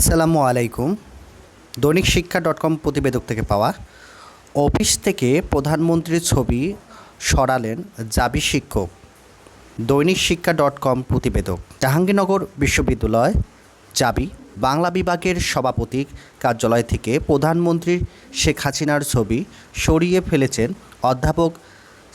আসসালামু আলাইকুম। দৈনিক শিক্ষা ডট কম প্রতিবেদক থেকে পাওয়া অফিস থেকে প্রধানমন্ত্রীর ছবি সরালেন জাবি শিক্ষক। দৈনিক শিক্ষা ডট কম প্রতিবেদক। জাহাঙ্গীরনগর বিশ্ববিদ্যালয় জাবি। বাংলা বিভাগের সভাপতি কার্যালয় থেকে প্রধানমন্ত্রী শেখ হাসিনার ছবি সরিয়ে ফেলেছেন অধ্যাপক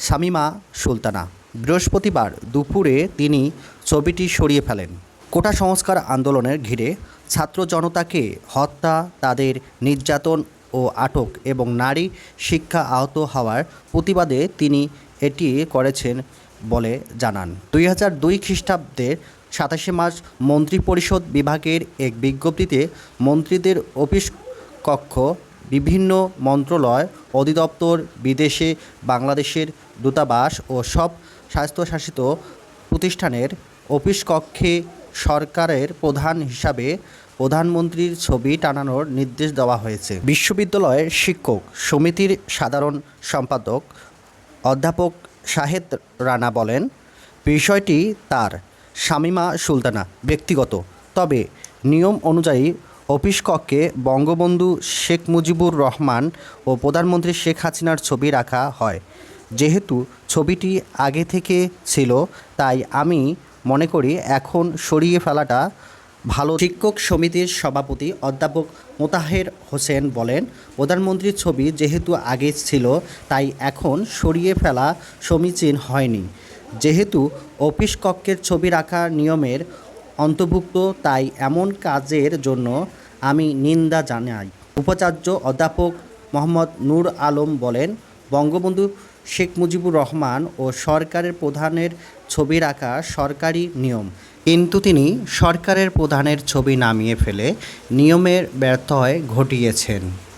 শামিমা সুলতানা। বৃহস্পতিবার দুপুরে তিনি ছবিটি সরিয়ে ফেলেন। কোটা সংস্কার আন্দোলনের ঘিরে ছাত্র জনতাকে হত্যা, তাদের নির্যাতন ও আটক এবং নারী শিক্ষা আহত হওয়ার প্রতিবাদে তিনি এটি করেছেন বলে জানান। দুই হাজার দুই খ্রিস্টাব্দের সাতাশে মার্চ মন্ত্রিপরিষদ বিভাগের এক বিজ্ঞপ্তিতে মন্ত্রীদের অফিস কক্ষ, বিভিন্ন মন্ত্রণালয়, অধিদপ্তর, বিদেশে বাংলাদেশের দূতাবাস ও সব স্বায়ত্তশাসিত প্রতিষ্ঠানের অফিস কক্ষে সরকারের প্রধান হিসাবে প্রধানমন্ত্রীর ছবি টানানোর নির্দেশ দেওয়া হয়েছে। বিশ্ববিদ্যালয়ের শিক্ষক সমিতির সাধারণ সম্পাদক অধ্যাপক শাহেদ রানা বলেন, বিষয়টি তার শামিমা সুলতানা ব্যক্তিগত। তবে নিয়ম অনুযায়ী অফিস কক্ষে বঙ্গবন্ধু শেখ মুজিবুর রহমান ও প্রধানমন্ত্রী শেখ হাসিনার ছবি রাখা হয়। যেহেতু ছবিটি আগে থেকে ছিল, তাই আমি মনে করি এখন সরিয়ে ফেলাটা ভালো। শিক্ষক সমিতির সভাপতি অধ্যাপক মোতাহের হোসেন বলেন, প্রধানমন্ত্রীর ছবি যেহেতু আগে ছিল, তাই এখন সরিয়ে ফেলা সমীচীন হয়নি। যেহেতু অফিস কক্ষের ছবি রাখার নিয়মের অন্তর্ভুক্ত, তাই এমন কাজের জন্য আমি নিন্দা জানাই। উপাচার্য অধ্যাপক মোহাম্মদ নূর আলম বলেন বঙ্গবন্ধু শেখ মুজিবুর রহমান ও সরকারের প্রধানের ছবি রাখা সরকারি নিয়ম। কিন্তু তিনি সরকারের প্রধানের ছবি নামিয়ে ফেলে নিয়মের ব্যর্থ ব্যর্থয় ঘটিয়েছেন।